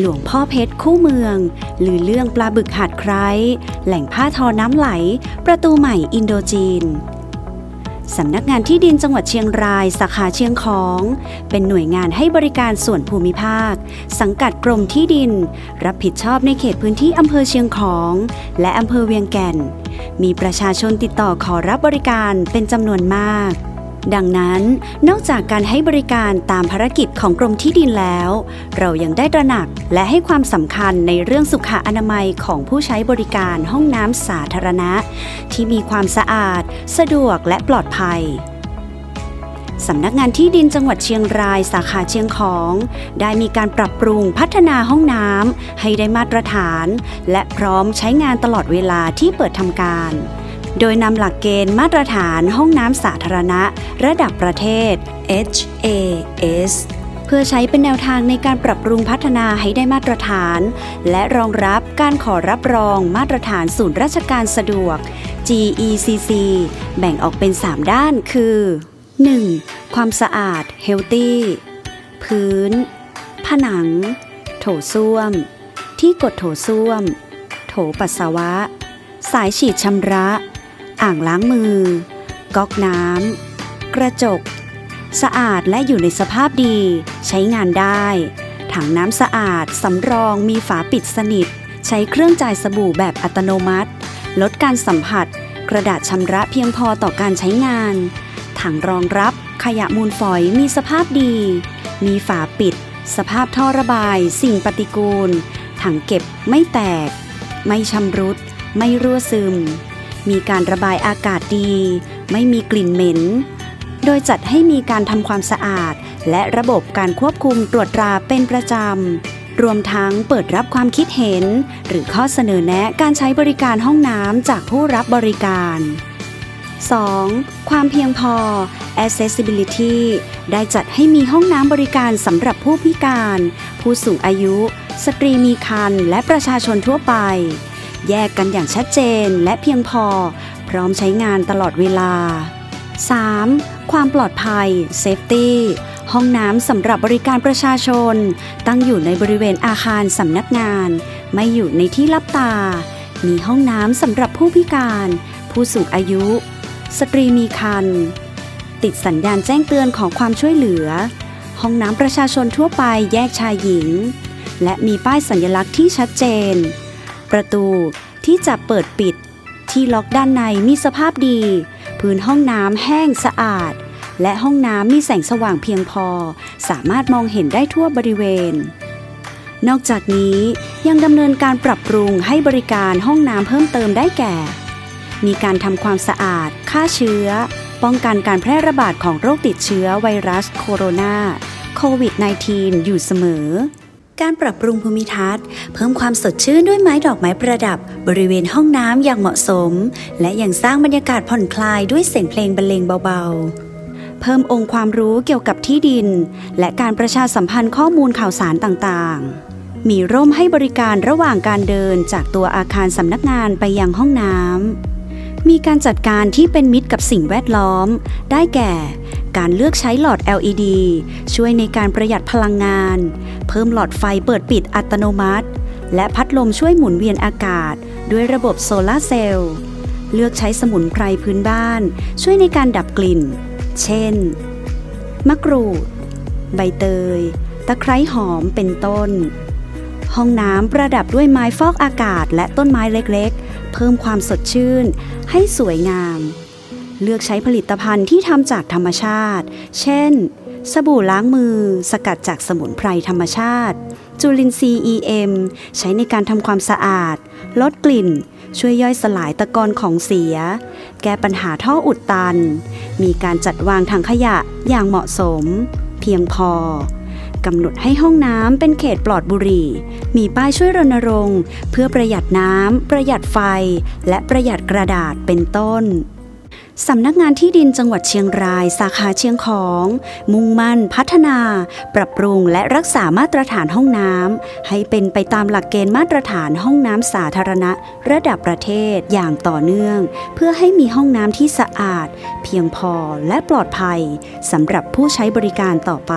หลวงพ่อเพชรคู่เมือง หรือเรื่องปลาบึกหาดไคร้แหล่งผ้าทอน้ำไหล ประตูใหม่อินโดจีนสำนักงานที่ดินจังหวัดเชียงรายสาขาเชียงของ เป็นหน่วยงานให้บริการส่วนภูมิภาค สังกัดกรมที่ดิน รับผิดชอบในเขตพื้นที่อำเภอเชียงของ และอำเภอเวียงแก่น มีประชาชนติดต่อขอรับบริการเป็นจำนวนมาก ดังนั้นนอกจากการให้บริการตามภารกิจของกรมที่ดินแล้ว เรายังได้ตระหนักและให้ความสำคัญในเรื่องสุขอนามัยของผู้ใช้บริการห้องน้ำสาธารณะ ที่มีความสะอาด สะดวกและปลอดภัยสำนักงานที่ดินจังหวัดเชียงรายสาขาเชียงของ ได้มีการปรับปรุงพัฒนาห้องน้ำให้ได้มาตรฐาน และพร้อมใช้งานตลอดเวลาที่เปิดทำการ โดยนำหลักเกณฑ์มาตรฐานห้องน้ำสาธารณะ ระดับประเทศ HAS เพื่อใช้เป็นแนวทางในการปรับปรุงพัฒนาให้ได้มาตรฐาน และรองรับการขอรับรองมาตรฐานศูนย์ราชการสะดวก GECC แบ่งออกเป็น 3 ด้านคือ 1. ความสะอาด Healthy พื้น ผนัง โถส้วม ที่กดโถส้วม โถปัสสาวะ สายฉีดชำระ อ่างล้างมือ ก๊อกน้ำ กระจก สะอาดและอยู่ในสภาพดี ใช้งานได้ ถังน้ำสะอาด สำรองมีฝาปิดสนิท ใช้เครื่องจ่ายสบู่แบบอัตโนมัติ ลดการสัมผัส กระดาษชำระเพียงพอต่อการใช้งาน ถังรองรับขยะมูลฝอยมีสภาพดี มีฝาปิด สภาพท่อระบาย สิ่งปฏิกูล ถังเก็บไม่แตก ไม่ชำรุด ไม่รั่วซึม มีการระบายอากาศดี ไม่มีกลิ่นเหม็น โดยจัดให้มีการทำความสะอาด และระบบการควบคุมตรวจตราเป็นประจำ รวมทั้งเปิดรับความคิดเห็น หรือข้อเสนอแนะการใช้บริการห้องน้ำจากผู้รับบริการ 2. ความเพียงพอ accessibility ได้จัดให้มีห้องน้ำบริการสำหรับผู้พิการ ผู้สูงอายุ สตรีมีครรภ์และประชาชนทั่วไป แยกกันอย่างชัดเจนและเพียงพอ พร้อมใช้งานตลอดเวลา 3. ความปลอดภัย Safety ห้องน้ำสำหรับบริการประชาชน ตั้งอยู่ในบริเวณอาคารสำนักงาน ไม่อยู่ในที่ลับตา มีห้องน้ำสำหรับผู้พิการ ผู้สูงอายุ สตรีมีครรภ์ติดสัญญาณแจ้งเตือนของความช่วยเหลือ ห้องน้ำประชาชนทั่วไปแยกชายหญิง และมีป้ายสัญลักษณ์ที่ชัดเจน ประตูที่จะเปิดปิด ที่ล็อกด้านในมีสภาพดี พื้นห้องน้ำแห้งสะอาด และห้องน้ำมีแสงสว่างเพียงพอ สามารถมองเห็นได้ทั่วบริเวณ นอกจากนี้ยังดำเนินการปรับปรุงให้บริการห้องน้ำเพิ่มเติมได้แก่ มีการทำความสะอาดฆ่าเชื้อ ป้องกันการแพร่ระบาดของโรคติดเชื้อไวรัสโคโรนาโควิด -19 อยู่เสมอ การปรับปรุงภูมิทัศน์ เพิ่มความสดชื่นด้วยไม้ดอกไม้ประดับบริเวณห้องน้ำอย่างเหมาะสม และยังสร้างบรรยากาศผ่อนคลายด้วยเสียงเพลงบรรเลงเบาๆ เพิ่มองค์ความรู้เกี่ยวกับที่ดิน และการประชาสัมพันธ์ข้อมูลข่าวสารต่างๆ มีร่มให้บริการระหว่างการเดินจากตัวอาคารสำนักงานไปยังห้องน้ำมีการจัดการที่เป็นมิตรกับสิ่งแวดล้อม ได้แก่ การเลือกใช้หลอด LED ช่วยในการประหยัดพลังงาน เพิ่มหลอดไฟเปิดปิดอัตโนมัติ และพัดลมช่วยหมุนเวียนอากาศ ด้วยระบบโซลาเซลล์ เลือกใช้สมุนไพรพื้นบ้าน ช่วยในการดับกลิ่น เช่น มะกรูด ใบเตย ตะไคร้หอมเป็นต้น ห้องน้ำประดับด้วยไม้ฟอกอากาศและต้นไม้เล็กๆ เพิ่มความสดชื่น ให้สวยงาม เลือกใช้ผลิตภัณฑ์ที่ทำจากธรรมชาติ เช่น สบู่ล้างมือ สกัดจากสมุนไพรธรรมชาติ จุลินทรีย์ EM ใช้ในการทำความสะอาด ลดกลิ่น ช่วยย่อยสลายตะกอนของเสีย แก้ปัญหาท่ออุดตัน มีการจัดวางถังขยะอย่างเหมาะสม เพียงพอกำหนดให้ห้องน้ำเป็นเขตปลอดบุหรี่ มีป้ายช่วยรณรงค์ เพื่อประหยัดน้ำ ประหยัดไฟ และประหยัดกระดาษเป็นต้น สำนักงานที่ดินจังหวัดเชียงราย สาขาเชียงของ มุ่งมั่นพัฒนา ปรับปรุงและรักษามาตรฐานห้องน้ำให้เป็นไปตามหลักเกณฑ์มาตรฐานห้องน้ำสาธารณะ ระดับประเทศอย่างต่อเนื่อง เพื่อให้มีห้องน้ำที่สะอาด เพียงพอและปลอดภัยสำหรับผู้ใช้บริการต่อไป